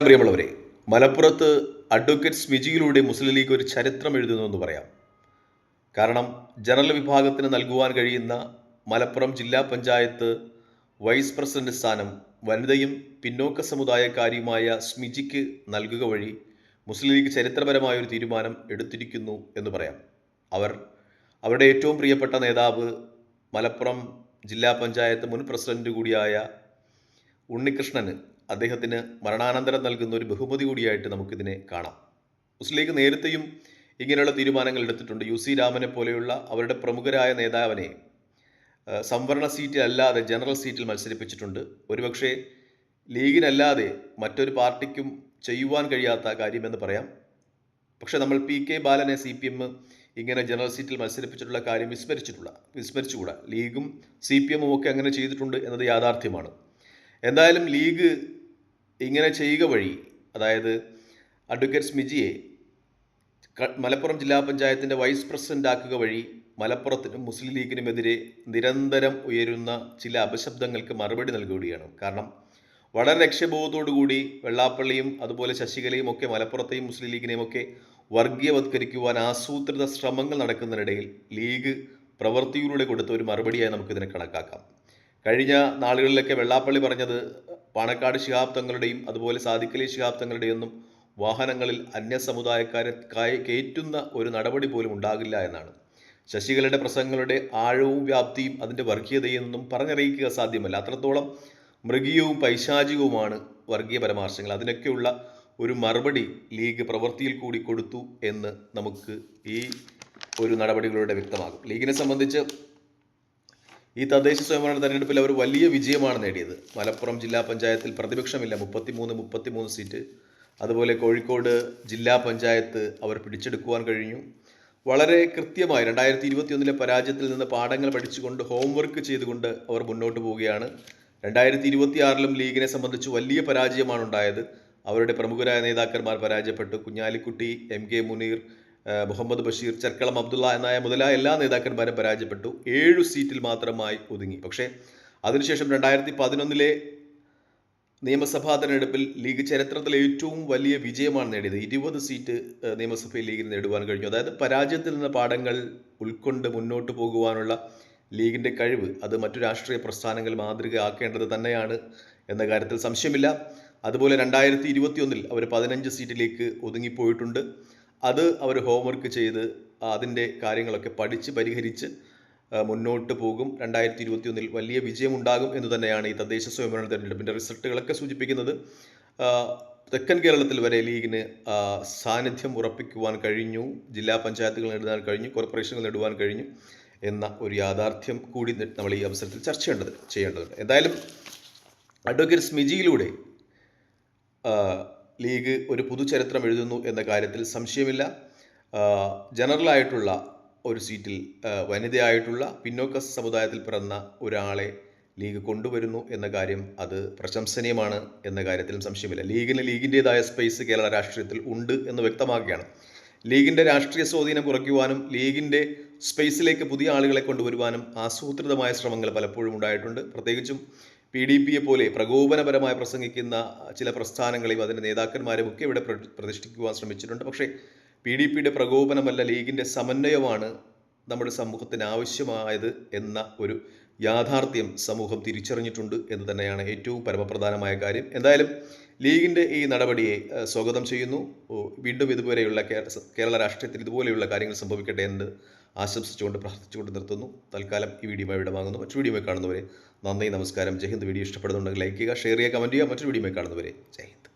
പ്രിയമുള്ളവരെ മലപ്പുറത്ത് അഡ്വക്കേറ്റ് സ്മിജിയിലൂടെ മുസ്ലിം ലീഗ് ഒരു ചരിത്രം എഴുതുന്നു എന്ന് പറയാം. കാരണം ജനറൽ വിഭാഗത്തിന് നൽകുവാൻ കഴിയുന്ന മലപ്പുറം ജില്ലാ പഞ്ചായത്ത് വൈസ് പ്രസിഡന്റ് സ്ഥാനം വനിതയും പിന്നോക്ക സമുദായക്കാരിയുമായ സ്മിജിക്ക് നൽകുക വഴി മുസ്ലിം ലീഗ് ചരിത്രപരമായ ഒരു തീരുമാനം എടുത്തിരിക്കുന്നു എന്ന് പറയാം. അവർ അവരുടെ ഏറ്റവും പ്രിയപ്പെട്ട നേതാവ് മലപ്പുറം ജില്ലാ പഞ്ചായത്ത് മുൻ പ്രസിഡന്റ് കൂടിയായ ഉണ്ണികൃഷ്ണന് അദ്ദേഹത്തിന് മരണാനന്തരം നൽകുന്ന ഒരു ബഹുമതി കൂടിയായിട്ട് നമുക്കിതിനെ കാണാം. മുസ്ലിം ലീഗ് നേരത്തെയും ഇങ്ങനെയുള്ള തീരുമാനങ്ങൾ എടുത്തിട്ടുണ്ട്. യു സി രാമനെ പോലെയുള്ള അവരുടെ പ്രമുഖരായ നേതാവിനെ സംവരണ സീറ്റിലല്ലാതെ ജനറൽ സീറ്റിൽ മത്സരിപ്പിച്ചിട്ടുണ്ട്. ഒരുപക്ഷെ ലീഗിനല്ലാതെ മറ്റൊരു പാർട്ടിക്കും ചെയ്യുവാൻ കഴിയാത്ത കാര്യമെന്ന് പറയാം. പക്ഷേ നമ്മൾ പി കെ ബാലനെ സി പി എം ഇങ്ങനെ ജനറൽ സീറ്റിൽ മത്സരിപ്പിച്ചിട്ടുള്ള കാര്യം വിസ്മരിച്ചിട്ടുള്ള വിസ്മരിച്ചുകൂടാ? ലീഗും സി പി എമ്മും ഒക്കെ അങ്ങനെ ചെയ്തിട്ടുണ്ട് എന്നത് യാഥാർത്ഥ്യമാണ്. എന്തായാലും ലീഗ് ഇങ്ങനെ ചെയ്യുക വഴി അതായത് അഡ്വക്കേറ്റ് സ്മിജിയെ മലപ്പുറം ജില്ലാ പഞ്ചായത്തിന്റെ വൈസ് പ്രസിഡന്റ് ആക്കുക വഴി മലപ്പുറത്തിനും മുസ്ലിം ലീഗിനുമെതിരെ നിരന്തരം ഉയരുന്ന ചില അപശബ്ദങ്ങൾക്ക് മറുപടി നൽകുകയാണ്. കാരണം വളരെ ലക്ഷ്യബോധത്തോടുകൂടി വെള്ളാപ്പള്ളിയും അതുപോലെ ശശികലയും ഒക്കെ മലപ്പുറത്തെയും മുസ്ലിം ലീഗിനെയും ഒക്കെ വർഗീയവത്കരിക്കുവാൻ ആസൂത്രിത ശ്രമങ്ങൾ നടക്കുന്നതിനിടയിൽ ലീഗ് പ്രവൃത്തിയിലൂടെ കൊടുത്ത ഒരു മറുപടിയായി നമുക്കിതിനെ കണക്കാക്കാം. കഴിഞ്ഞ നാളുകളിലൊക്കെ വെള്ളാപ്പള്ളി പറഞ്ഞത് പാണക്കാട് ശിഹാബ് തങ്ങളുടെയും അതുപോലെ സാദിഖലി ശിഹാബ് തങ്ങളുടെയൊന്നും വാഹനങ്ങളിൽ അന്യസമുദായക്കാരെ സമുദായക്കാരെ കയറ്റുന്ന ഒരു നടപടി പോലും ഉണ്ടാകില്ല എന്നാണ്. ശശികലയുടെ പ്രസംഗങ്ങളുടെ ആഴവും വ്യാപ്തിയും അതിന്റെ വർഗീയതയെന്നും പറഞ്ഞറിയിക്കുക സാധ്യമല്ല. അത്രത്തോളം മൃഗീയവും പൈശാചികവുമാണ് വർഗീയ പരാമർശങ്ങൾ. അതിനൊക്കെയുള്ള ഒരു മറുപടി ലീഗ് പ്രവൃത്തിയിൽ കൂടി കൊടുത്തു എന്ന് നമുക്ക് ഈ ഒരു നടപടികളിലൂടെ വ്യക്തമാകും. ലീഗിനെ സംബന്ധിച്ച് ഈ തദ്ദേശ സ്വയംഭരണ തെരഞ്ഞെടുപ്പിൽ അവർ വലിയ വിജയമാണ് നേടിയത്. മലപ്പുറം ജില്ലാ പഞ്ചായത്തിൽ പ്രതിപക്ഷമില്ല. മുപ്പത്തിമൂന്ന് മുപ്പത്തിമൂന്ന് സീറ്റ്. അതുപോലെ കോഴിക്കോട് ജില്ലാ പഞ്ചായത്ത് അവർ പിടിച്ചെടുക്കുവാൻ കഴിഞ്ഞു. വളരെ കൃത്യമായി രണ്ടായിരത്തി ഇരുപത്തിയൊന്നിലെ പരാജയത്തിൽ നിന്ന് പാഠങ്ങൾ പഠിച്ചുകൊണ്ട് ഹോംവർക്ക് ചെയ്തുകൊണ്ട് അവർ മുന്നോട്ട് പോവുകയാണ്. രണ്ടായിരത്തി ഇരുപത്തിയാറിലും ലീഗിനെ സംബന്ധിച്ച് വലിയ പരാജയമാണ് ഉണ്ടായത്. അവരുടെ പ്രമുഖരായ നേതാക്കന്മാർ പരാജയപ്പെട്ടു. കുഞ്ഞാലിക്കുട്ടി എം കെ മുനീർ മുഹമ്മദ് ബഷീർ ചർക്കളം അബ്ദുള്ള എന്നായ മുതലായ എല്ലാ നേതാക്കന്മാരും പരാജയപ്പെട്ടു. ഏഴു സീറ്റിൽ മാത്രമായി ഒതുങ്ങി. പക്ഷേ അതിനുശേഷം രണ്ടായിരത്തി പതിനൊന്നിലെ നിയമസഭാ തെരഞ്ഞെടുപ്പിൽ ലീഗ് ചരിത്രത്തിലെ ഏറ്റവും വലിയ വിജയമാണ് നേടിയത്. ഇരുപത് സീറ്റ് നിയമസഭയിൽ ലീഗിന് നേടുവാൻ കഴിഞ്ഞു. അതായത് പരാജയത്തിൽ നിന്ന് പാഠങ്ങൾ ഉൾക്കൊണ്ട് മുന്നോട്ട് പോകുവാനുള്ള ലീഗിന്റെ കഴിവ് അത് മറ്റു രാഷ്ട്രീയ പ്രസ്ഥാനങ്ങൾ മാതൃകയാക്കേണ്ടത് തന്നെയാണ് എന്ന കാര്യത്തിൽ സംശയമില്ല. അതുപോലെ രണ്ടായിരത്തി ഇരുപത്തിയൊന്നിൽ അവർ പതിനഞ്ച് സീറ്റിലേക്ക് ഒതുങ്ങിപ്പോയിട്ടുണ്ട്. അത് അവർ ഹോംവർക്ക് ചെയ്ത് അതിന്റെ കാര്യങ്ങളൊക്കെ പഠിച്ച് പരിഹരിച്ച് മുന്നോട്ട് പോകും. രണ്ടായിരത്തി ഇരുപത്തി ഒന്നിൽ വലിയ വിജയമുണ്ടാകും എന്ന് തന്നെയാണ് ഈ തദ്ദേശ സ്വയംഭരണ തെരഞ്ഞെടുപ്പിന്റെ റിസൾട്ടുകളൊക്കെ സൂചിപ്പിക്കുന്നത്. തെക്കൻ കേരളത്തിൽ വരെ ലീഗിന് സാന്നിധ്യം ഉറപ്പിക്കുവാൻ കഴിഞ്ഞു. ജില്ലാ പഞ്ചായത്തുകൾ നേടുവാൻ കഴിഞ്ഞു. കോർപ്പറേഷനുകൾ നേടുവാൻ കഴിഞ്ഞു എന്ന ഒരു യാഥാർത്ഥ്യം കൂടി നമ്മൾ ഈ അവസരത്തിൽ ചർച്ച ചെയ്യേണ്ടത് ചെയ്യേണ്ടതുണ്ട്. എന്തായാലും അഡ്വക്കേറ്റ് സ്മിജിയിലൂടെ ലീഗ് ഒരു പുതുചരിത്രം എഴുതുന്നു എന്ന കാര്യത്തിൽ സംശയമില്ല. ജനറലായിട്ടുള്ള ഒരു സീറ്റിൽ വനിതയായിട്ടുള്ള പിന്നോക്ക സമുദായത്തിൽ പിറന്ന ഒരാളെ ലീഗ് കൊണ്ടുവരുന്നു എന്ന കാര്യം അത് പ്രശംസനീയമാണ് എന്ന കാര്യത്തിലും സംശയമില്ല. ലീഗിന് ലീഗിന്റെതായ സ്പേസ് കേരള രാഷ്ട്രീയത്തിൽ ഉണ്ട് എന്ന് വ്യക്തമാക്കുകയാണ്. ലീഗിന്റെ രാഷ്ട്രീയ സ്വാധീനം കുറയ്ക്കുവാനും ലീഗിന്റെ സ്പേസിലേക്ക് പുതിയ ആളുകളെ കൊണ്ടുവരുവാനും ആസൂത്രിതമായ ശ്രമങ്ങൾ പലപ്പോഴും ഉണ്ടായിട്ടുണ്ട്. പ്രത്യേകിച്ചും പി ഡി പിയെ പോലെ പ്രകോപനപരമായി പ്രസംഗിക്കുന്ന ചില പ്രസ്ഥാനങ്ങളെയും അതിന്റെ നേതാക്കന്മാരെയും ഒക്കെ ഇവിടെ പ്രതിഷ്ഠിക്കുവാൻ ശ്രമിച്ചിട്ടുണ്ട്. പക്ഷേ പി ഡി പിയുടെ പ്രകോപനമല്ല ലീഗിന്റെ സമന്വയമാണ് നമ്മുടെ സമൂഹത്തിന് ആവശ്യമായത് എന്ന ഒരു യാഥാർത്ഥ്യം സമൂഹം തിരിച്ചറിഞ്ഞിട്ടുണ്ട് എന്ന് തന്നെയാണ് ഏറ്റവും പരമപ്രധാനമായ കാര്യം. എന്തായാലും ലീഗിന്റെ ഈ നടപടിയെ സ്വാഗതം ചെയ്യുന്നു. വീണ്ടും ഇതുപോലെയുള്ള കേരള രാഷ്ട്രീയത്തിൽ ഇതുപോലെയുള്ള കാര്യങ്ങൾ സംഭവിക്കട്ടെ എന്ന് ആശംസിച്ചുകൊണ്ട് പ്രാർത്ഥിച്ചുകൊണ്ട് നിർത്തുന്നു. തൽക്കാലം ഈ വീഡിയോ ഇവിടെ വാങ്ങുന്നു. മറ്റൊരു വീഡിയോ കാണുന്നവരെ നന്ദി നമസ്കാരം. ജയ് ഹിന്ദ്. വീഡിയോ ഇഷ്ടപ്പെടുന്നുണ്ടെങ്കിൽ ലൈക്ക് ചെയ്യുക ഷെയർ ചെയ്യുക കമന്റ് ചെയ്യുക. മറ്റൊരു വീഡിയോ കാണുന്നവരെ ജയ് ഹിന്ദ്.